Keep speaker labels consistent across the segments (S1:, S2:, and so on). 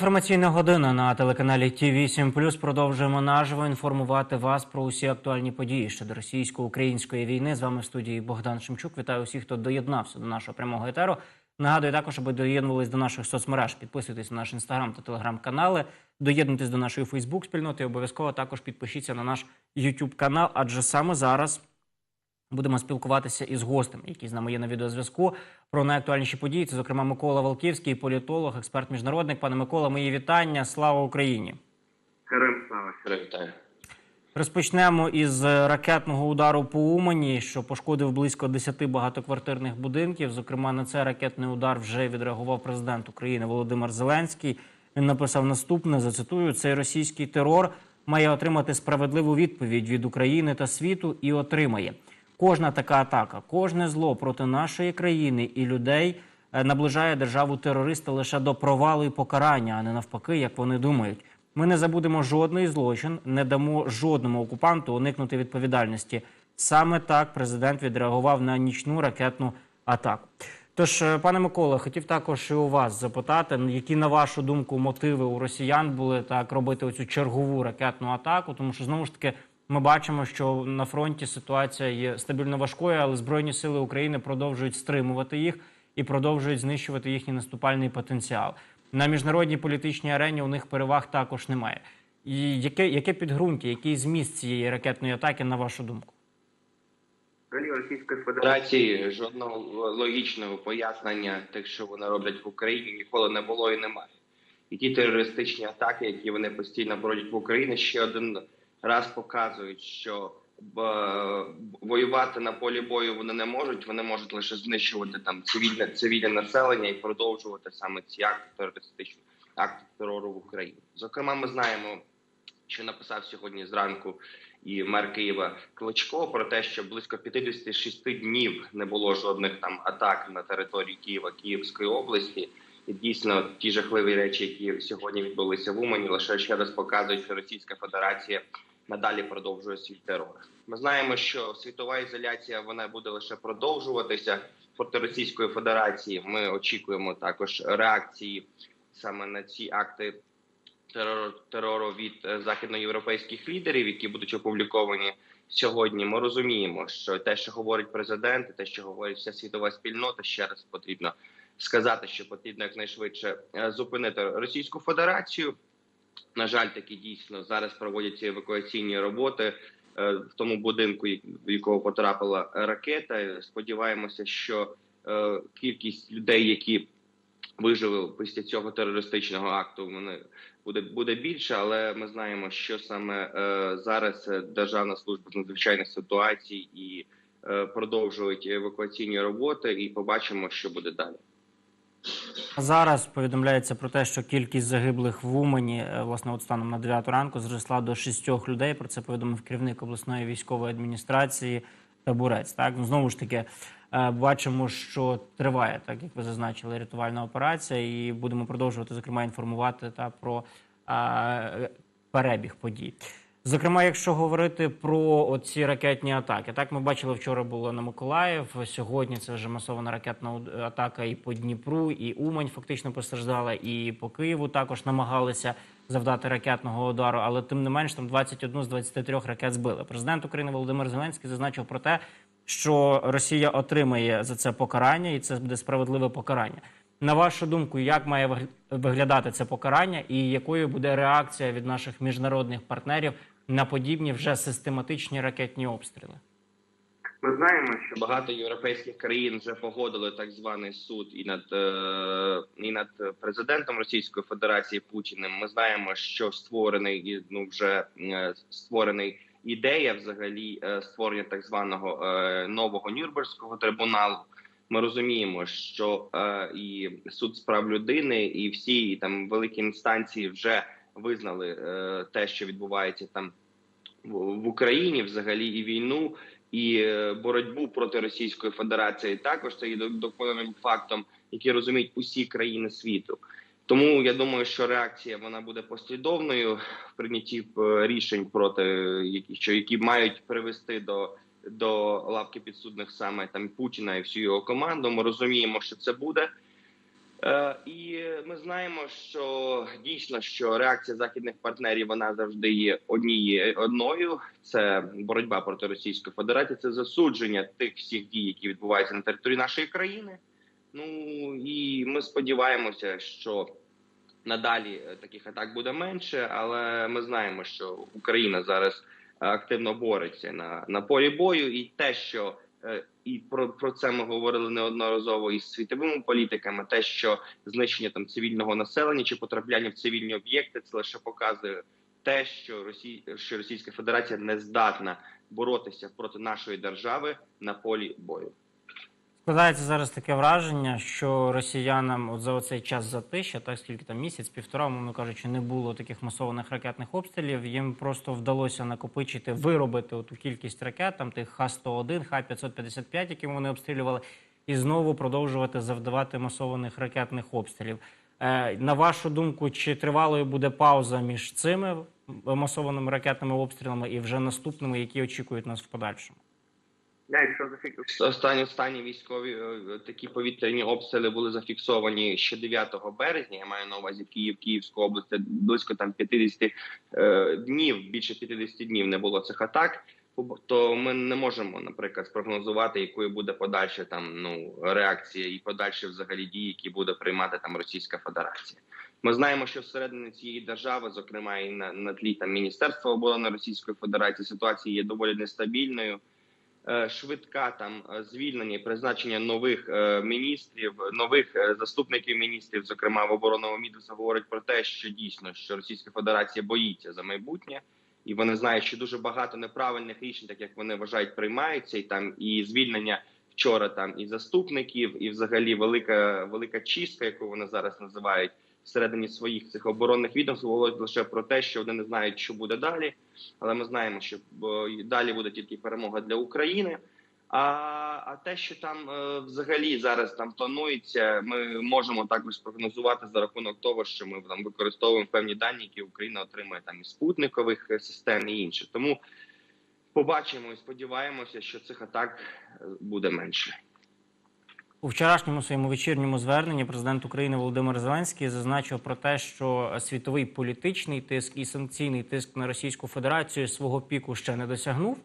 S1: Інформаційна година на телеканалі Ті 8 Продовжуємо наживо інформувати вас про усі актуальні події щодо російсько-української війни. З вами в студії Богдан Шемчук. Вітаю усіх, хто доєднався до нашого прямого етеру. Нагадую також, аби доєднувались до наших соцмереж. Підписуйтесь на наш інстаграм та телеграм-канали. Доєднуйтесь до нашої Фейсбук спільноти. Обов'язково також підпишіться на наш Ютуб канал, адже саме зараз Будемо спілкуватися із гостем, який з нами є на відеозв'язку про найактуальніші події. Це, зокрема, Микола Валківський, політолог, експерт, міжнародник. Пане Микола, мої вітання. Слава Україні!
S2: Героям слава.
S3: Вітаю.
S1: Розпочнемо із ракетного удару по Умані, що пошкодив близько 10 багатоквартирних будинків. Зокрема, на цей ракетний удар вже відреагував президент України Володимир Зеленський. Він написав наступне: зацитую: цей російський терор має отримати справедливу відповідь від України та світу і отримає. Кожна така атака, кожне зло проти нашої країни і людей е, наближає державу терориста лише до провалу і покарання, а не навпаки, як вони думають. Ми не забудемо жодний злочин, не дамо жодному окупанту уникнути відповідальності. Саме так президент відреагував на нічну ракетну атаку. Тож, е, пане Микола, хотів також і у вас запитати, які на вашу думку мотиви у росіян були так робити оцю чергову ракетну атаку, тому що знову ж таки ми бачимо, що на фронті ситуація є стабільно важкою, але збройні сили України продовжують стримувати їх і продовжують знищувати їхній наступальний потенціал. На міжнародній політичній арені у них переваг також немає. І яке яке підґрунтя, який зміст цієї ракетної атаки, на вашу думку?
S2: Взагалі Російської Федерації
S3: жодного логічного пояснення тих, що вони роблять в Україні, ніколи не було і немає. І ті терористичні атаки, які вони постійно проводять в Україні, ще один раз показують, що е, воювати на полі бою вони не можуть. Вони можуть лише знищувати там цивільне цивільне населення і продовжувати саме ці акти терористичні акти терору в Україні. Зокрема, ми знаємо, що написав сьогодні зранку і мер Києва Кличко про те, що близько 56 днів не було жодних там атак на території Києва Київської області. І дійсно ті жахливі речі, які сьогодні відбулися в Умані, лише ще раз показують, що Російська Федерація надалі продовжує свій терор. Ми знаємо, що світова ізоляція вона буде лише продовжуватися проти Російської Федерації. Ми очікуємо також реакції саме на ці акти терору, терору від е, західноєвропейських лідерів, які будуть опубліковані сьогодні. Ми розуміємо, що те, що говорить президент, те, що говорить вся світова спільнота, ще раз потрібно сказати, що потрібно якнайшвидше е, зупинити Російську Федерацію. На жаль, таки дійсно зараз проводяться евакуаційні роботи е, в тому будинку, в якого потрапила ракета. Сподіваємося, що е, кількість людей, які вижили після цього терористичного акту, вони буде буде більше, але ми знаємо, що саме е, зараз Державна служба з надзвичайних ситуацій і продовжують евакуаційні роботи, і побачимо, що буде далі.
S1: Зараз повідомляється про те, що кількість загиблих в Умані, е, власне, от станом на 9 ранку, зросла до шістьох людей. Про це повідомив керівник обласної військової адміністрації Табурець. Так ну знову ж таки е, бачимо, що триває, так як ви зазначили, рятувальна операція, і будемо продовжувати зокрема інформувати та про а, перебіг подій. Зокрема, якщо говорити про ці ракетні атаки, так ми бачили вчора було на Миколаїв. Сьогодні це вже масована ракетна атака і по Дніпру, і Умань фактично постраждала, і по Києву також намагалися завдати ракетного удару. Але тим не менш, там 21 з 23 ракет збили. Президент України Володимир Зеленський зазначив про те, що Росія отримає за це покарання, і це буде справедливе покарання. На вашу думку, як має виглядати це покарання, і якою буде реакція від наших міжнародних партнерів на подібні вже систематичні ракетні обстріли?
S2: Ми знаємо, що
S3: багато європейських країн вже погодили так званий суд і над е, і над президентом Російської Федерації Путіним. Ми знаємо, що створений ну вже е, створений ідея взагалі е, створення так званого нового Нюрнберзького трибуналу. Ми розуміємо, що і суд з прав людини, і всі і там великі інстанції вже визнали е, те, що відбувається там в Україні, взагалі, і війну, і е, боротьбу проти Російської Федерації. Також це є доконаним фактом, який розуміють усі країни світу. Тому я думаю, що реакція вона буде послідовною в прийнятті е, рішень проти які що які мають привести до до лавки підсудних саме там Путіна і всю його команду. Ми розуміємо, що це буде. Е, і ми знаємо, що дійсно що реакція західних партнерів вона завжди є однією одною. Це боротьба проти Російської Федерації, це засудження тих всіх дій, які відбуваються на території нашої країни. Ну і ми сподіваємося, що надалі е, таких атак буде менше, але ми знаємо, що Україна зараз активно бореться на, на полі бою, і те, що і про, про це ми говорили неодноразово із світовими політиками. Те, що знищення там цивільного населення чи потрапляння в цивільні об'єкти, це лише показує те, що Росі... що Російська Федерація не здатна боротися проти нашої держави на полі бою.
S1: Складається зараз таке враження, що росіянам от за оцей час затища, так скільки там місяць, півтора, мовно кажучи, не було таких масованих ракетних обстрілів. Їм просто вдалося накопичити, виробити ту кількість ракет, там тих Х-101, Х-555, якими вони обстрілювали, і знову продовжувати завдавати масованих ракетних обстрілів. Е, на вашу думку, чи тривалою буде пауза між цими масованими ракетними обстрілами і вже наступними, які очікують нас в подальшому?
S2: Якщо зафіксую.
S3: Останні останні військові е, такі повітряні обстріли були зафіксовані ще 9 березня. Я маю на увазі Київ, Київську область. Близько там 50 е, днів, більше 50 днів не було цих атак. То ми не можемо, наприклад, спрогнозувати, якою буде подальша там ну реакція і подальші взагалі дії, які буде приймати там Російська Федерація. Ми знаємо, що всередині цієї держави, зокрема і на, на тлі там Міністерства оборони Російської Федерації, ситуація є доволі нестабільною. Е, швидка там е, звільнення і призначення нових е, міністрів, нових заступників міністрів, зокрема в оборонному мідуса, говорить про те, що дійсно що Російська Федерація боїться за майбутнє, і вони знають, що дуже багато неправильних рішень, так як вони вважають, приймаються, і там і звільнення вчора там і заступників, і взагалі велика велика чистка, яку вони зараз називають всередині своїх цих оборонних відомств, говорить лише про те, що вони не знають, що буде далі. Але ми знаємо, що далі буде тільки перемога для України. А, а те, що там е, взагалі зараз там планується, ми можемо також прогнозувати за рахунок того, що ми там використовуємо певні дані, які Україна отримує там із спутникових е, систем і інше. Тому побачимо і сподіваємося, що цих атак е, буде менше.
S1: У вчорашньому своєму вечірньому зверненні президент України Володимир Зеленський зазначив про те, що світовий політичний тиск і санкційний тиск на Російську Федерацію свого піку ще не досягнув,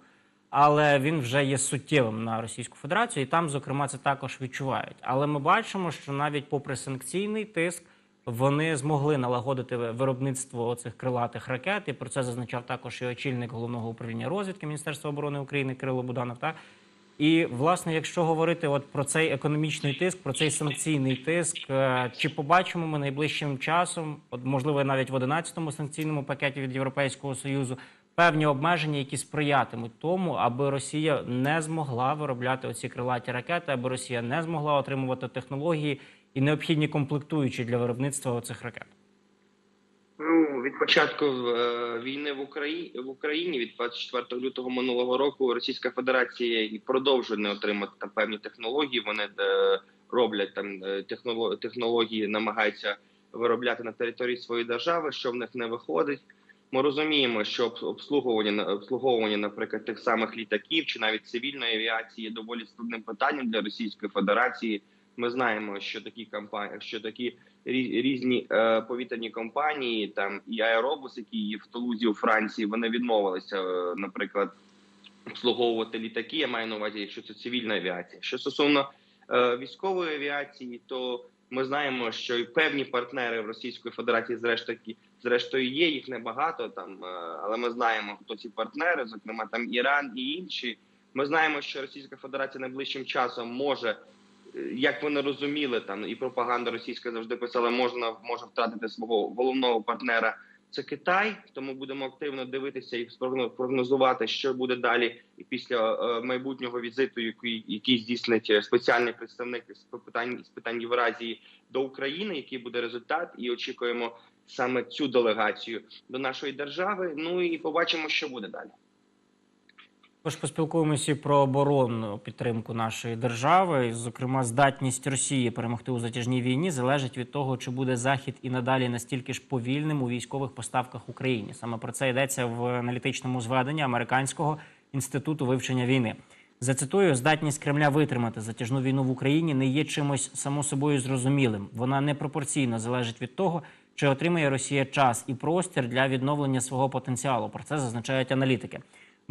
S1: але він вже є суттєвим на Російську Федерацію, і там, зокрема, це також відчувають. Але ми бачимо, що навіть попри санкційний тиск вони змогли налагодити виробництво цих крилатих ракет. І про це зазначав також і очільник головного управління розвідки Міністерства оборони України Кирило Буданов. Так? І власне, якщо говорити от про цей економічний тиск, про цей санкційний тиск, е, чи побачимо ми найближчим часом, от можливо, навіть в 11-му санкційному пакеті від Європейського союзу, певні обмеження, які сприятимуть тому, аби Росія не змогла виробляти оці крилаті ракети, аби Росія не змогла отримувати технології і необхідні комплектуючі для виробництва оцих ракет.
S2: Ну, від
S3: початку е, війни в Україні в Україні від 24 лютого минулого року Російська Федерація і продовжує не отримати там певні технології. Вони е, роблять там е, технології, намагаються виробляти на території своєї держави, що в них не виходить. Ми розуміємо, що об- обслуговування обслуговування, наприклад, тих самих літаків чи навіть цивільної авіації є доволі складним питанням для Російської Федерації. Ми знаємо, що такі компанії, що такі різні е, повітряні компанії, там і аеробус, які є в Тулузі у Франції, вони відмовилися, е, наприклад, обслуговувати літаки. Я маю на увазі, якщо це цивільна авіація. Що стосовно е, військової авіації, то ми знаємо, що і певні партнери в Російської Федерації, зрештою, зрештою, є їх небагато там, е, але ми знаємо, хто ці партнери, зокрема там Іран і інші. Ми знаємо, що Російська Федерація найближчим часом може як вони розуміли, там і пропаганда російська завжди писала, можна може втратити свого головного партнера. Це Китай, тому будемо активно дивитися і прогнозувати, що буде далі, після е, майбутнього візиту, який, який здійснить е, спеціальний представник з питань з питань Євразії до України, який буде результат, і очікуємо саме цю делегацію до нашої держави. Ну і побачимо, що буде далі.
S1: Також поспілкуємося про оборонну підтримку нашої держави. Зокрема, здатність Росії перемогти у затяжній війні залежить від того, чи буде захід і надалі настільки ж повільним у військових поставках Україні. Саме про це йдеться в аналітичному зведенні американського інституту вивчення війни. Зацитую, здатність Кремля витримати затяжну війну в Україні не є чимось само собою зрозумілим. Вона непропорційно залежить від того, чи отримає Росія час і простір для відновлення свого потенціалу. Про це зазначають аналітики.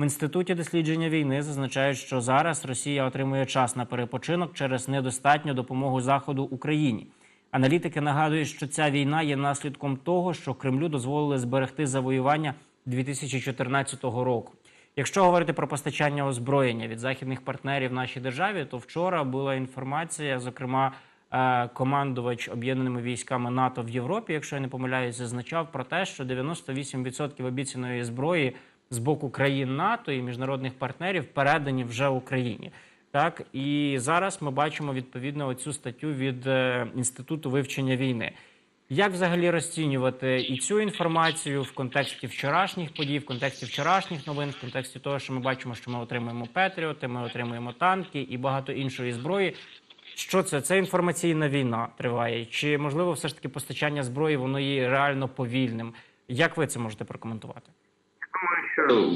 S1: В інституті дослідження війни зазначають, що зараз Росія отримує час на перепочинок через недостатню допомогу Заходу Україні. Аналітики нагадують, що ця війна є наслідком того, що Кремлю дозволили зберегти завоювання 2014 року. Якщо говорити про постачання озброєння від західних партнерів нашій державі, то вчора була інформація, зокрема, е, командувач об'єднаними військами НАТО в Європі, якщо я не помиляюсь, зазначав про те, що 98% обіцяної зброї з боку країн НАТО і міжнародних партнерів передані вже Україні. Так і зараз ми бачимо відповідно цю статтю від е, інституту вивчення війни. Як взагалі розцінювати і цю інформацію в контексті вчорашніх подій, в контексті вчорашніх новин, в контексті того, що ми бачимо, що ми отримуємо Петріоти, ми отримуємо танки і багато іншої зброї. Що це? Це інформаційна війна триває? Чи можливо все ж таки постачання зброї воно є реально повільним? Як ви це можете прокоментувати?
S2: Що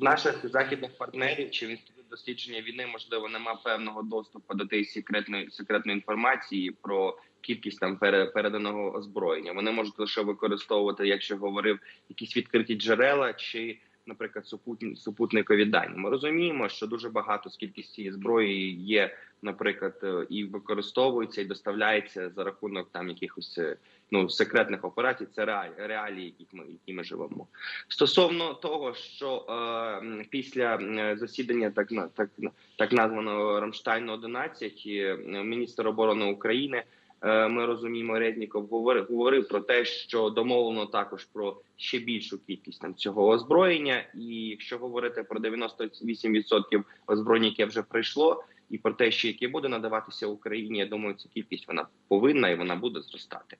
S3: В наших західних партнерів чи в інститут дослідження війни можливо нема певного доступу до тієї секретної секретної інформації про кількість там пере- переданого озброєння. Вони можуть лише використовувати, якщо говорив, якісь відкриті джерела чи. Наприклад, супутні супутникові дані. Ми розуміємо, що дуже багато з цієї зброї є, наприклад, е, і використовується, і доставляється за рахунок там якихось е, ну секретних операцій. Це реалії, реалії, яких ми які ми живемо. Стосовно того, що е, після засідання так так, так названого Рамштайну 11 е, міністр оборони України. Е, Ми розуміємо, Резніков говорив, говорив про те, що домовлено також про ще більшу кількість там цього озброєння. І якщо говорити про 98% озброєння, яке вже прийшло, і про те, що яке буде надаватися Україні, я думаю, ця кількість вона повинна і вона буде зростати.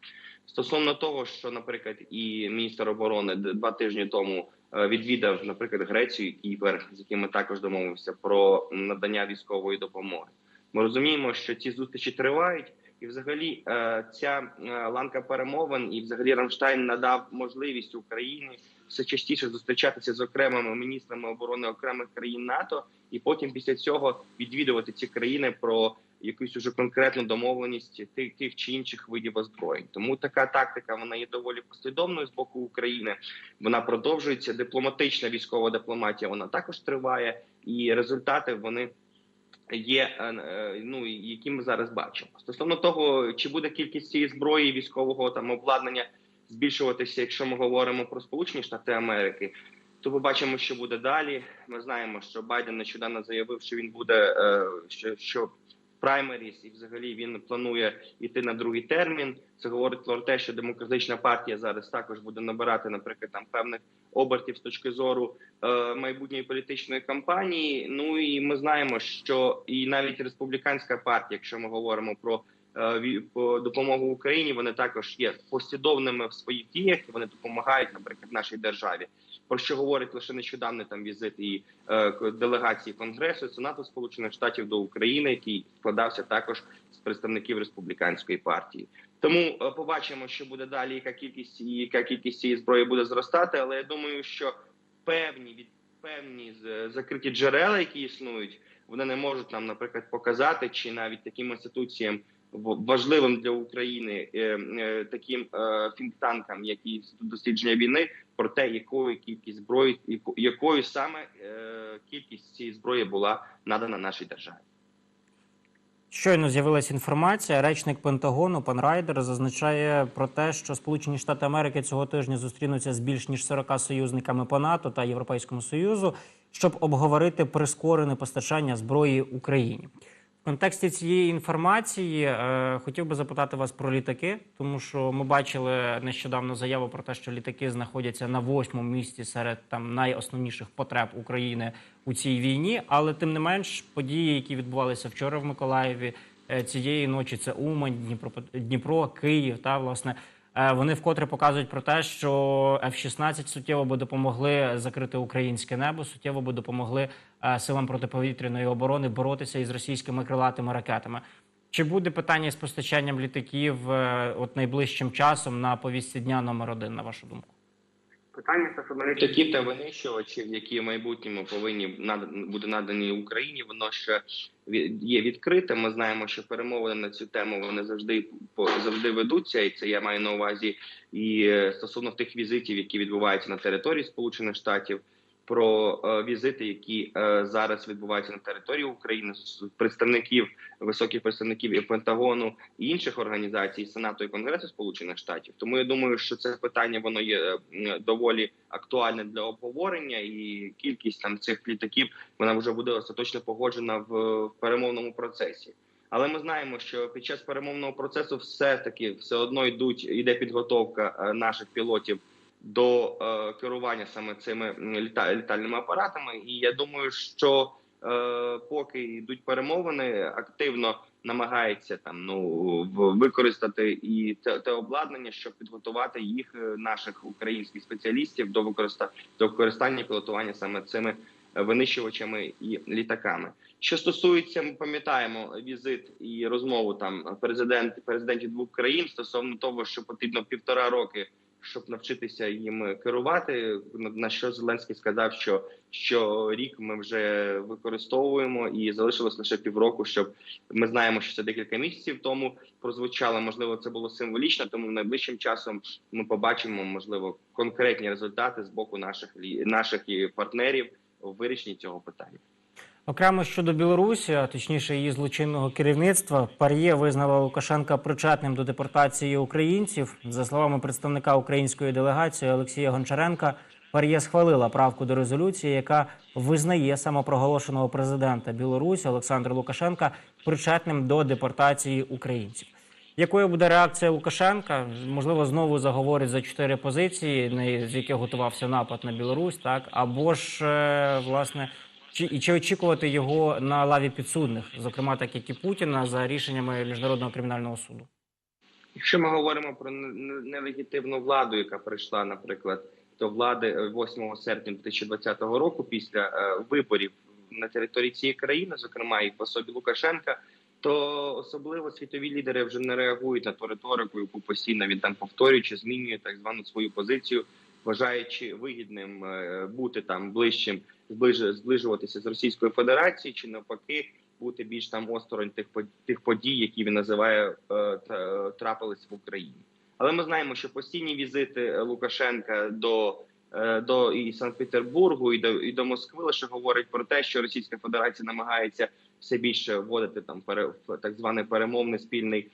S3: Стосовно того, що, наприклад, і міністр оборони два тижні тому е, відвідав, наприклад, Грецію і Кіпр, з якими також домовився про надання військової допомоги. Ми розуміємо, що ці зустрічі тривають, і взагалі е, ця е, ланка перемовин, і взагалі Рамштайн надав можливість Україні все частіше зустрічатися з окремими міністрами оборони окремих країн НАТО, і потім після цього відвідувати ці країни про якусь уже конкретну домовленість тих, тих чи інших видів озброєнь. Тому така тактика вона є доволі послідовною з боку України. Вона продовжується. Дипломатична військова дипломатія вона також триває, і результати вони. Є е, е, ну які ми зараз бачимо стосовно того, чи буде кількість цієї зброї військового там обладнання збільшуватися, якщо ми говоримо про Сполучені Штати Америки, то побачимо, що буде далі. Ми знаємо, що Байден нещодавно заявив, що він буде е, що, що праймеріс, і взагалі він планує йти на другий термін. Це говорить про те, що демократична партія зараз також буде набирати, наприклад, там певних обертів з точки зору е, майбутньої політичної кампанії. Ну і ми знаємо, що і навіть республіканська партія, якщо ми говоримо про допомогу Україні, вони також є послідовними в своїх діях. і Вони допомагають, наприклад, нашій державі. Про що говорить лише нещодавний там візит і е, делегації Конгресу Сенату Сполучених Штатів до України, який складався також з представників республіканської партії. Тому е, побачимо, що буде далі, яка кількість і яка кількість цієї зброї буде зростати. Але я думаю, що певні від певні закриті джерела, які існують, вони не можуть нам, наприклад, показати чи навіть таким інституціям важливим для України е, е, таким е, фінктанкам, як Інститут дослідження війни, про те, якою кількість зброї, яко- якою саме кількість цієї зброї була надана нашій державі.
S1: Щойно з'явилася інформація. Речник Пентагону пан Райдер зазначає про те, що Сполучені Штати Америки цього тижня зустрінуться з більш ніж 40 союзниками по НАТО та Європейському Союзу, щоб обговорити прискорене постачання зброї Україні. В контексті цієї інформації е, хотів би запитати вас про літаки, тому що ми бачили нещодавно заяву про те, що літаки знаходяться на восьмому місці серед там найосновніших потреб України у цій війні. Але тим не менш, події, які відбувалися вчора в Миколаєві, е, цієї ночі, це Умань, Дніпро, Дніпро, Київ, та власне. е, Вони вкотре показують про те, що F-16 суттєво би допомогли закрити українське небо, суттєво би допомогли силам протиповітряної оборони боротися із російськими крилатими ракетами. Чи буде питання з постачанням літаків е, от найближчим часом на повістці дня номер один, на вашу думку?
S2: Питання стосовно літаків.
S3: Літаків та винищувачів, які в майбутньому повинні бути надані Україні, воно ще є відкрите. Ми знаємо, що перемовини на цю тему вони завжди завжди ведуться, і це я маю на увазі і е, стосовно тих візитів, які відбуваються на території Сполучених Штатів. Про е, візити, які е, зараз відбуваються на території України, з представників високих представників і Пентагону і інших організацій Сенату і Конгресу Сполучених Штатів. Тому я думаю, що це питання воно є е, доволі актуальне для обговорення, і кількість там цих літаків вона вже буде остаточно погоджена в, перемовному процесі. Але ми знаємо, що під час перемовного процесу все таки все одно йдуть іде підготовка наших пілотів до е, керування саме цими літа, літальними апаратами. І я думаю, що е, поки йдуть перемовини, активно намагається там ну використати і те, те обладнання, щоб підготувати їх е, наших українських спеціалістів до використа до використання пілотування саме цими е, винищувачами і літаками. Що стосується, ми пам'ятаємо візит і розмову там президент президентів двох країн стосовно того, що потрібно півтора роки, щоб навчитися їм керувати. На- що Зеленський сказав, що рік ми вже використовуємо, і залишилось лише півроку, щоб ми знаємо, що це декілька місяців тому прозвучало. Можливо, це було символічно, тому найближчим часом ми побачимо можливо конкретні результати з боку наших наших партнерів у вирішенні цього питання.
S1: Окремо щодо Білорусі, а точніше її злочинного керівництва, Пар'є визнала Лукашенка причетним до депортації українців. За словами представника української делегації Олексія Гончаренка, Пар'є схвалила правку до резолюції, яка визнає самопроголошеного президента Білорусі Олександра Лукашенка причетним до депортації українців. Якою буде реакція Лукашенка? Можливо, знову заговорить за чотири позиції, з яких готувався напад на Білорусь, так або ж е, власне. Чи і чи очікувати його на лаві підсудних, зокрема так як і Путіна, за рішеннями міжнародного кримінального суду?
S3: Якщо ми говоримо про не- не- нелегітимну владу, яка прийшла, наприклад, до влади е, 8 серпня 2020 року після е, виборів на території цієї країни, зокрема і в особі Лукашенка, то особливо світові лідери вже не реагують на ту риторику, яку постійно він там повторює чи змінює так звану свою позицію, вважаючи вигідним е, бути там ближчим, зближ- зближуватися з Російською Федерацією, чи навпаки бути більш там осторонь тих тих подій, які він називає е, трапились в Україні. Але ми знаємо, що постійні візити Лукашенка до е, до і Санкт-Петербургу, і до і до Москви лише говорить про те, що Російська Федерація намагається все більше вводити там пере, так званий перемовний спільний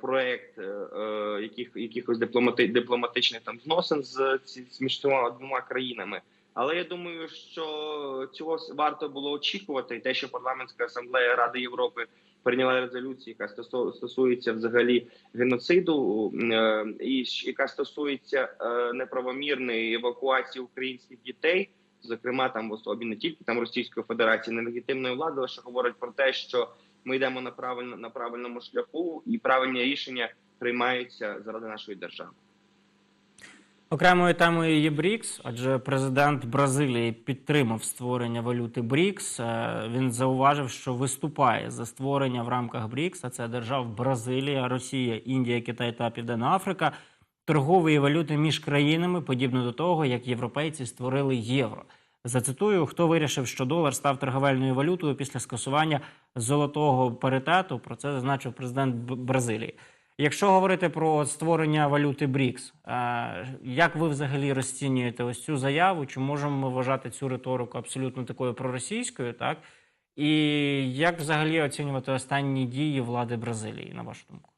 S3: проект е, е, яких якихось дипломати, дипломатичних там зносин з, з між цими двома країнами. Але я думаю, що цього варто було очікувати, і те, що парламентська асамблея Ради Європи прийняла резолюцію, яка стосу- стосується взагалі геноциду, е, і яка стосується е, неправомірної евакуації українських дітей, зокрема там в особі не тільки там Російської Федерації, нелегітимної влади, лише говорить про те, що ми йдемо на правильно на правильному шляху, і правильні рішення приймаються заради нашої держави.
S1: Окремою темою є БРІКС, адже президент Бразилії підтримав створення валюти БРІКС. Е, Він зауважив, що виступає за створення в рамках БРІКС, а це держав Бразилія, Росія, Індія, Китай та Південна Африка, торгової валюти між країнами, подібно до того, як європейці створили євро. Зацитую, хто вирішив, що долар став торговельною валютою після скасування золотого паритету. Про це зазначив президент Бразилії. Якщо говорити про створення валюти БРІКС, е, як ви взагалі розцінюєте ось цю заяву? Чи можемо ми вважати цю риторику абсолютно такою проросійською? Так і як взагалі оцінювати останні дії влади Бразилії, на вашу думку?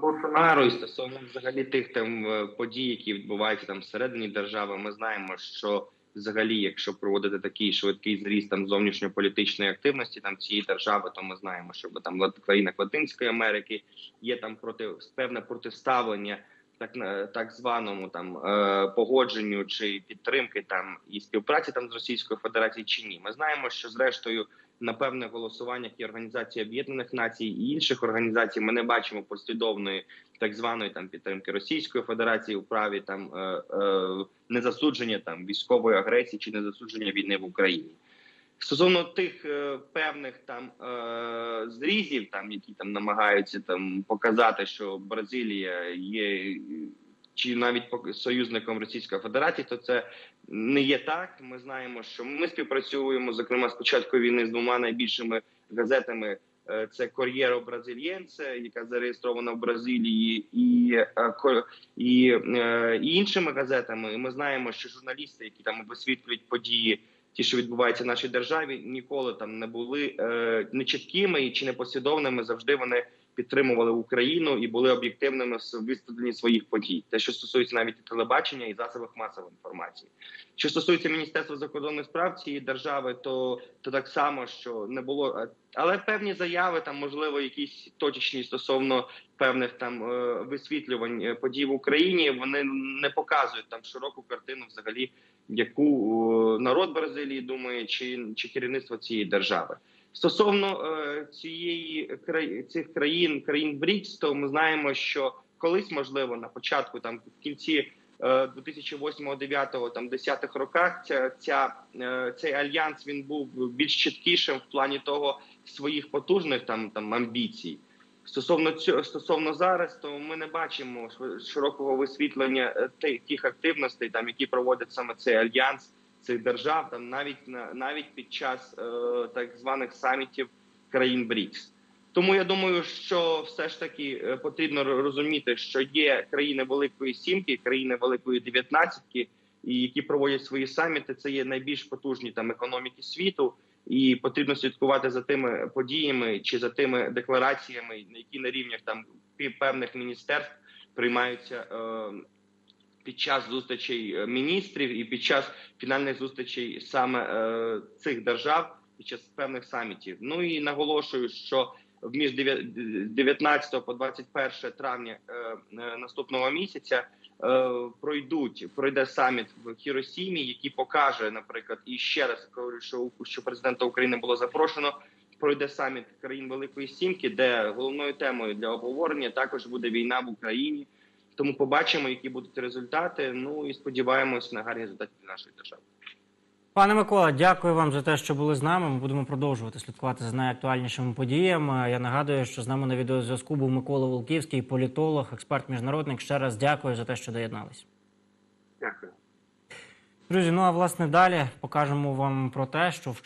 S3: Болсонару і стосовно взагалі тих там е, подій, які відбуваються там всередині держави, ми знаємо, що взагалі, якщо проводити такий швидкий зріст там зовнішньополітичної активності там цієї держави, то ми знаємо, що там в країнах Латинської Америки є там проти певне протиставлення. Так на так званому там е, погодженню чи підтримки там і співпраці там з Російською Федерацією чи ні, ми знаємо, що зрештою на певних голосуваннях і Організації Об'єднаних Націй і інших організацій ми не бачимо послідовної так званої там підтримки Російської Федерації у праві там е, е, незасудження там військової агресії чи незасудження війни в Україні. Стосовно тих е, певних там е, зрізів, там які там намагаються там показати, що Бразилія є чи навіть союзником Російської Федерації, то це не є так. Ми знаємо, що ми співпрацюємо зокрема з початку війни з двома найбільшими газетами. Е, Це Кор'єро Бразильєнце, яка зареєстрована в Бразилії, і, е, і, е, і іншими газетами. І ми знаємо, що журналісти, які там висвітлюють події, ті, що відбуваються в нашій державі, ніколи там не були нечіткими і чи непослідовними. Завжди вони підтримували Україну і були об'єктивними в висвітленні своїх подій. Те, що стосується навіть телебачення і засобів масової інформації. Що стосується міністерства закордонних справ цієї держави, то то так само, що не було е, але певні заяви, там можливо, якісь точечні стосовно певних там е, висвітлювань е, подій в Україні. Вони не показують там широку картину, взагалі, яку народ Бразилії думає, чи, чи керівництво цієї держави. Стосовно е, цієї цих країн, країн БРІКС, то ми знаємо, що колись можливо на початку, там в кінці е, 2008 9 там 10 роках, ця, ця е, цей альянс він був більш чіткішим в плані того своїх потужних там там амбіцій. Стосовно цього стосовно зараз, то ми не бачимо ши- широкого висвітлення е, тих активностей, там які проводять саме цей альянс цих держав, там навіть на навіть під час е, так званих самітів країн БРІКС. Тому я думаю, що все ж таки е, потрібно розуміти, що є країни Великої Сімки, країни Великої Дев'ятнадцятки, і які проводять свої саміти. Це є найбільш потужні там економіки світу, і потрібно слідкувати за тими подіями чи за тими деклараціями, які на рівнях там певних міністерств приймаються е, під час зустрічей е, міністрів і під час фінальних зустрічей саме е, цих держав під час певних самітів. Ну і наголошую, що між 19 по 21 травня е, наступного місяця пройдуть пройде саміт в Хіросімі, який покаже, наприклад, і ще раз говорю, що, що президента України було запрошено. Пройде саміт країн Великої Сімки, де головною темою для обговорення також буде війна в Україні. Тому побачимо, які будуть результати. Ну і сподіваємось на гарні результати для нашої держави.
S1: Пане Микола, дякую вам за те, що були з нами. Ми будемо продовжувати слідкувати за найактуальнішими подіями. Я нагадую, що з нами на відеозв'язку був Микола Волківський, політолог, експерт міжнародник. Ще раз дякую за те, що доєднались.
S2: Дякую.
S1: Друзі, ну а власне далі покажемо вам про те, що